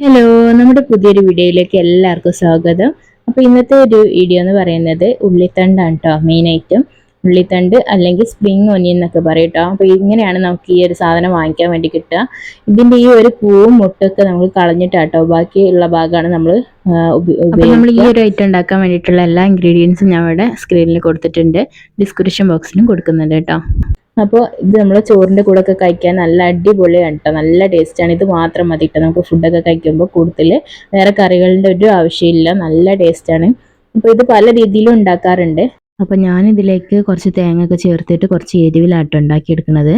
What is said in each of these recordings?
Hello നമ്മുടെ പുതിയൊരു വീഡിയോയിലേക്ക് എല്ലാവർക്കും സ്വാഗതം. അപ്പോൾ ഇന്നത്തെ ഒരു വീഡിയോ എന്ന് പറയുന്നത് ഉള്ളിത്തണ്ടാണ് കേട്ടോ മെയിനായിട്ടും. ഉള്ളിത്തണ്ട് അല്ലെങ്കിൽ സ്പ്രിങ് ഒനിയൻ എന്നൊക്കെ പറയും കേട്ടോ അപ്പോൾ ഇങ്ങനെയാണ് നമുക്ക് ഈ ഒരു സാധനം വാങ്ങിക്കാൻ വേണ്ടി കിട്ടുക. ഇതിന്റെ ഈ ഒരു പൂവും മുട്ടൊക്കെ നമ്മൾ കളഞ്ഞിട്ടാട്ടോ ബാക്കിയുള്ള ഭാഗമാണ് നമ്മൾ നമ്മൾ ഈ ഒരു ഐറ്റം ഉണ്ടാക്കാൻ വേണ്ടിയിട്ടുള്ള എല്ലാ ഇൻഗ്രീഡിയൻസും ഞാൻ ഇവിടെ സ്ക്രീനിൽ കൊടുത്തിട്ടുണ്ട്. ഡിസ്ക്രിപ്ഷൻ ബോക്സിലും കൊടുക്കുന്നുണ്ട് കേട്ടോ അപ്പോൾ ഇത് നമ്മൾ ചോറിന്റെ കൂടെ ഒക്കെ കഴിക്കാൻ നല്ല അടിപൊളിയാണ് കേട്ടോ നല്ല ടേസ്റ്റാണ്. ഇത് മാത്രം മതി കേട്ടോ നമുക്ക് ഫുഡൊക്കെ കഴിക്കുമ്പോൾ കൂടുതൽ വേറെ കറികളുടെ ഒരു ആവശ്യമില്ല. നല്ല ടേസ്റ്റാണ്. അപ്പോൾ ഇത് പല രീതിയിലും ഉണ്ടാക്കാറുണ്ട്. അപ്പോൾ ഞാനിതിലേക്ക് കുറച്ച് തേങ്ങ ഒക്കെ ചേർത്തിട്ട് കുറച്ച് എരിവിലാട്ടോ ഉണ്ടാക്കിയെടുക്കുന്നത്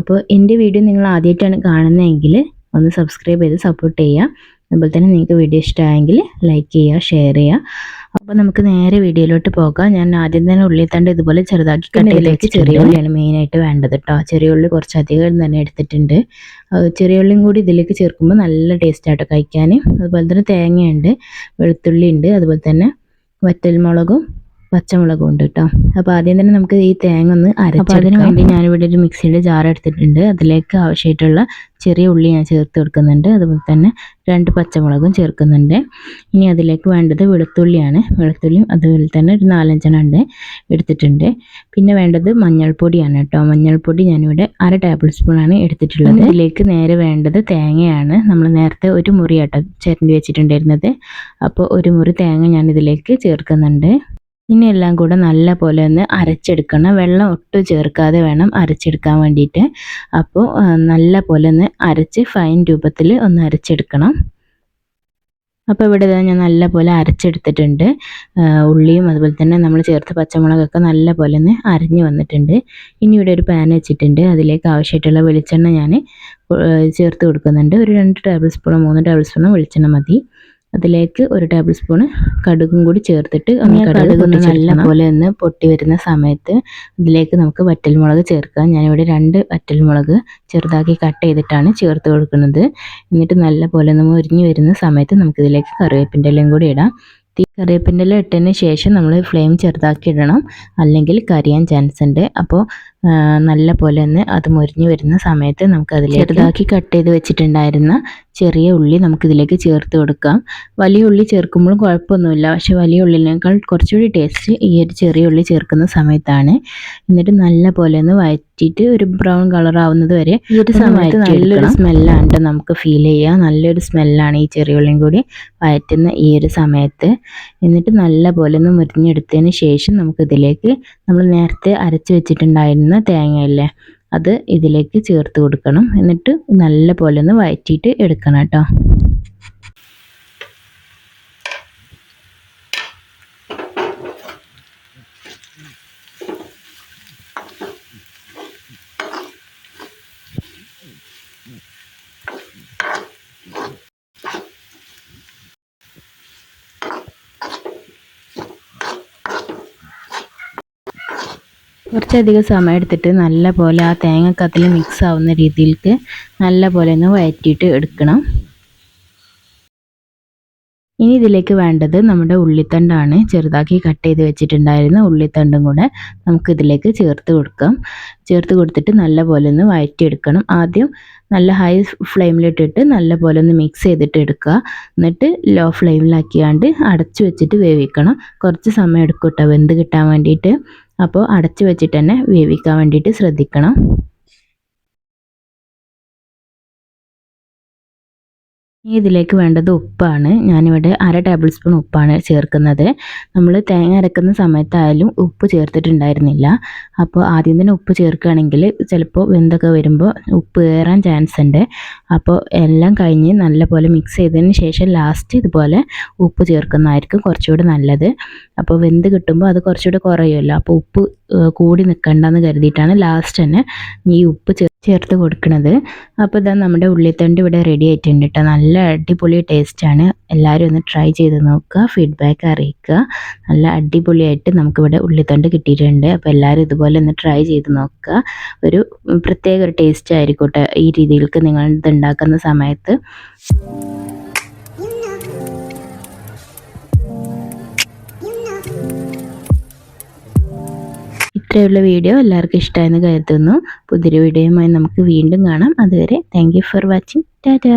അപ്പോൾ എന്റെ വീഡിയോ നിങ്ങൾ ആദ്യമായിട്ടാണ് കാണുന്നതെങ്കിൽ ഒന്ന് സബ്സ്ക്രൈബ് ചെയ്ത് സപ്പോർട്ട് ചെയ്യുക. അതുപോലെ തന്നെ നിങ്ങൾക്ക് വീഡിയോ ഇഷ്ടമായെങ്കിൽ ലൈക്ക് ചെയ്യുക ഷെയർ ചെയ്യുക. അപ്പോൾ നമുക്ക് നേരെ വീഡിയോയിലോട്ട് പോകാം. ഞാൻ ആദ്യം തന്നെ ഉള്ളിത്തണ്ട് ഇതുപോലെ ചെറുതാക്കി കട്ടയിലേക്ക് ചെറിയ ഉള്ളിയാണ് മെയിനായിട്ട് വേണ്ടത് കേട്ടോ ചെറിയ ഉള്ളി കുറച്ചധികം തന്നെ എടുത്തിട്ടുണ്ട്. ചെറിയ ഉള്ളിയും കൂടി ഇതിലേക്ക് ചേർക്കുമ്പോൾ നല്ല ടേസ്റ്റ് ആട്ടോ കഴിക്കാൻ. അതുപോലെ തന്നെ തേങ്ങയുണ്ട് വെളുത്തുള്ളി ഉണ്ട് അതുപോലെ തന്നെ വറ്റൽമുളകും പച്ചമുളകും ഉണ്ട് കേട്ടോ. അപ്പോൾ ആദ്യം തന്നെ നമുക്ക് ഈ തേങ്ങ ഒന്ന് അരച്ചപ്പോൾ അതിന് വേണ്ടി ഞാനിവിടെ ഒരു മിക്സിയുടെ ജാർ എടുത്തിട്ടുണ്ട്. അതിലേക്ക് ആവശ്യമായിട്ടുള്ള ചെറിയ ഉള്ളി ഞാൻ ചേർത്ത് കൊടുക്കുന്നുണ്ട്. അതുപോലെ തന്നെ രണ്ട് പച്ചമുളകും ചേർക്കുന്നുണ്ട്. ഇനി അതിലേക്ക് വേണ്ടത് വെളുത്തുള്ളിയാണ്. വെളുത്തുള്ളിയും അതുപോലെ തന്നെ ഒരു നാലഞ്ചെണ്ണം ഉണ്ട് എടുത്തിട്ടുണ്ട്. പിന്നെ വേണ്ടത് മഞ്ഞൾപ്പൊടിയാണ് കേട്ടോ. മഞ്ഞൾപ്പൊടി ഞാനിവിടെ അര ടേബിൾ സ്പൂണാണ് എടുത്തിട്ടുള്ളത്. ഇതിലേക്ക് നേരെ വേണ്ടത് തേങ്ങയാണ്. നമ്മൾ നേരത്തെ ഒരു മുറി ആട്ടോ ചേർന്ന് വെച്ചിട്ടുണ്ടായിരുന്നത്. അപ്പോൾ ഒരു മുറി തേങ്ങ ഞാൻ ഇതിലേക്ക് ചേർക്കുന്നുണ്ട്. ഇനി എല്ലാം കൂടെ നല്ല പോലെ ഒന്ന് അരച്ചെടുക്കണം. വെള്ളം ഒട്ടും ചേർക്കാതെ വേണം അരച്ചെടുക്കാൻ വേണ്ടിയിട്ട്. അപ്പോൾ നല്ല പോലെ ഒന്ന് അരച്ച് ഫൈൻ രൂപത്തിൽ ഒന്ന് അരച്ചെടുക്കണം. അപ്പോൾ ഇവിടെ ഞാൻ നല്ല പോലെ അരച്ചെടുത്തിട്ടുണ്ട് ഉള്ളിയും അതുപോലെ തന്നെ നമ്മൾ ചേർത്ത പച്ചമുളകൊക്കെ നല്ല പോലെ ഒന്ന് അരഞ്ഞു വന്നിട്ടുണ്ട്. ഇനി ഇവിടെ ഒരു പാൻ വെച്ചിട്ടുണ്ട്. അതിലേക്ക് ആവശ്യമായിട്ടുള്ള വെളിച്ചെണ്ണ ഞാൻ ചേർത്ത് കൊടുക്കുന്നുണ്ട്. ഒരു രണ്ട് ടേബിൾ സ്പൂണോ മൂന്ന് ടേബിൾ സ്പൂണോ വെളിച്ചെണ്ണ മതി. അതിലേക്ക് ഒരു ടേബിൾ സ്പൂൺ കടുകും കൂടി ചേർത്തിട്ട് കടുക് ഒന്ന് നല്ല പോലെ ഒന്ന് പൊട്ടി വരുന്ന സമയത്ത് ഇതിലേക്ക് നമുക്ക് വറ്റൽമുളക് ചേർക്കാം. ഞാനിവിടെ രണ്ട് വറ്റൽമുളക് ചെറുതാക്കി കട്ട് ചെയ്തിട്ടാണ് ചേർത്ത് കൊടുക്കുന്നത്. എന്നിട്ട് നല്ലപോലെ ഒന്ന് മുരിഞ്ഞു വരുന്ന സമയത്ത് നമുക്കിതിലേക്ക് കറിവേപ്പിന്റെ എല്ലാം കൂടി ഇടാം. തീ കറിവേപ്പിന്റെ ഇല ഇട്ടതിന് ശേഷം നമ്മൾ ഫ്ലെയിം ചെറുതാക്കി ഇടണം. അല്ലെങ്കിൽ കരിയാൻ ചാൻസ് ഉണ്ട്. അപ്പോൾ നല്ല പോലെ ഒന്ന് അത് മുരിഞ്ഞു വരുന്ന സമയത്ത് നമുക്ക് അതിൽ ചെറുതാക്കി കട്ട് ചെയ്ത് വെച്ചിട്ടുണ്ടായിരുന്ന ചെറിയ ഉള്ളി നമുക്കിതിലേക്ക് ചേർത്ത് കൊടുക്കാം. വലിയ ഉള്ളി ചേർക്കുമ്പോഴും കുഴപ്പമൊന്നുമില്ല. പക്ഷേ വലിയ ഉള്ളിനേക്കാൾ കുറച്ചുകൂടി ടേസ്റ്റ് ഈ ഒരു ചെറിയ ഉള്ളി ചേർക്കുന്ന സമയത്താണ്. എന്നിട്ട് നല്ല പോലെ ഒന്ന് വഴറ്റിയിട്ട് ഒരു ബ്രൗൺ കളർ ആവുന്നത് വരെ ഈ ഒരു സമയത്ത് നല്ലൊരു സ്മെല്ലാണ് നമുക്ക് ഫീൽ ചെയ്യുക നല്ലൊരു സ്മെല്ലാണ് ഈ ചെറിയ ഉള്ളിയും കൂടി വഴറ്റുന്ന ഈ ഒരു സമയത്ത്. എന്നിട്ട് നല്ല പോലെ ഒന്ന് മുരിഞ്ഞെടുത്തതിന് ശേഷം നമുക്കിതിലേക്ക് നമ്മൾ നേരത്തെ അരച്ച് വെച്ചിട്ടുണ്ടായിരുന്ന തേങ്ങയല്ലേ? അത് ഇതിലേക്ക് ചേർത്ത് കൊടുക്കണം. എന്നിട്ട് നല്ല പോലെ ഒന്ന് വഴറ്റിയിട്ട് എടുക്കണം കേട്ടോ. കുറച്ചധികം സമയം എടുത്തിട്ട് നല്ല പോലെ ആ തേങ്ങക്കത്തിൽ മിക്സ് ആവുന്ന രീതിയിലേക്ക് നല്ല പോലെ ഒന്ന് വഴറ്റിയിട്ട് എടുക്കണം. ഇനി ഇതിലേക്ക് വേണ്ടത് നമ്മുടെ ഉള്ളിത്തണ്ടാണ്. ചെറുതാക്കി കട്ട് ചെയ്ത് വെച്ചിട്ടുണ്ടായിരുന്ന ഉള്ളിത്തണ്ടും കൂടെ നമുക്ക് ഇതിലേക്ക് ചേർത്ത് കൊടുക്കാം. ചേർത്ത് കൊടുത്തിട്ട് നല്ല പോലെ ഒന്ന് വഴറ്റിയെടുക്കണം. ആദ്യം നല്ല ഹൈ ഫ്ലെയിമിലിട്ടിട്ട് നല്ല പോലെ ഒന്ന് മിക്സ് ചെയ്തിട്ട് എടുക്കുക. എന്നിട്ട് ലോ ഫ്ലെയിമിലാക്കിയാണ്ട് അടച്ചു വെച്ചിട്ട് വേവിക്കണം. കുറച്ച് സമയം എടുക്കും കേട്ടോ വെന്ത് കിട്ടാൻ വേണ്ടിയിട്ട്. അപ്പോൾ അടച്ചു വെച്ചിട്ട് തന്നെ വേവിക്കാൻ വേണ്ടിയിട്ട് ശ്രദ്ധിക്കണം. ഇനി ഇതിലേക്ക് വേണ്ടത് ഉപ്പാണ്. ഞാനിവിടെ അര ടേബിൾ സ്പൂൺ ഉപ്പാണ് ചേർക്കുന്നത്. നമ്മൾ തേങ്ങ അരക്കുന്ന സമയത്തായാലും ഉപ്പ് ചേർത്തിട്ടുണ്ടായിരുന്നില്ല. അപ്പോൾ ആദ്യം തന്നെ ഉപ്പ് ചേർക്കുകയാണെങ്കിൽ ചിലപ്പോൾ വെന്തൊക്കെ വരുമ്പോൾ ഉപ്പ് കയറാൻ ചാൻസ് ഉണ്ട്. അപ്പോൾ എല്ലാം കഴിഞ്ഞ് നല്ലപോലെ മിക്സ് ചെയ്തതിന് ശേഷം ലാസ്റ്റ് ഇതുപോലെ ഉപ്പ് ചേർക്കുന്നതായിരിക്കും കുറച്ചുകൂടി നല്ലത്. അപ്പോൾ വെന്ത് കിട്ടുമ്പോൾ അത് കുറച്ചുകൂടി കുറയുമല്ലോ. അപ്പോൾ ഉപ്പ് കൂടി നിൽക്കണ്ടെന്ന് കരുതിയിട്ടാണ് ലാസ്റ്റ് തന്നെ ഈ ഉപ്പ് ചേർത്ത് കൊടുക്കുന്നത് അപ്പോൾ ഇതാ നമ്മുടെ ഉള്ളിത്തണ്ട് ഇവിടെ റെഡി ആയിട്ടുണ്ട് കേട്ടോ നല്ല അടിപൊളി ടേസ്റ്റാണ് എല്ലാവരും ഒന്ന് ട്രൈ ചെയ്ത് നോക്കുക ഫീഡ്ബാക്ക് അറിയിക്കുക. നല്ല അടിപൊളിയായിട്ട് നമുക്കിവിടെ ഉള്ളിത്തണ്ട് കിട്ടിയിട്ടുണ്ട്. അപ്പോൾ എല്ലാവരും ഇതുപോലെ ഒന്ന് ട്രൈ ചെയ്ത് നോക്കുക. ഒരു പ്രത്യേക ഒരു ടേസ്റ്റ് ആയിരിക്കട്ടെ ഈ രീതിയിലേക്ക് നിങ്ങൾ ഇത് ഉണ്ടാക്കുന്ന സമയത്ത്. ഇത്രയുള്ള വീഡിയോ എല്ലാവർക്കും ഇഷ്ടമായെന്ന് കരുതുന്നു. പുതിയൊരു വീഡിയോയുമായി നമുക്ക് വീണ്ടും കാണാം. അതുവരെ താങ്ക് ഫോർ വാച്ചിങ് ടാറ്റാ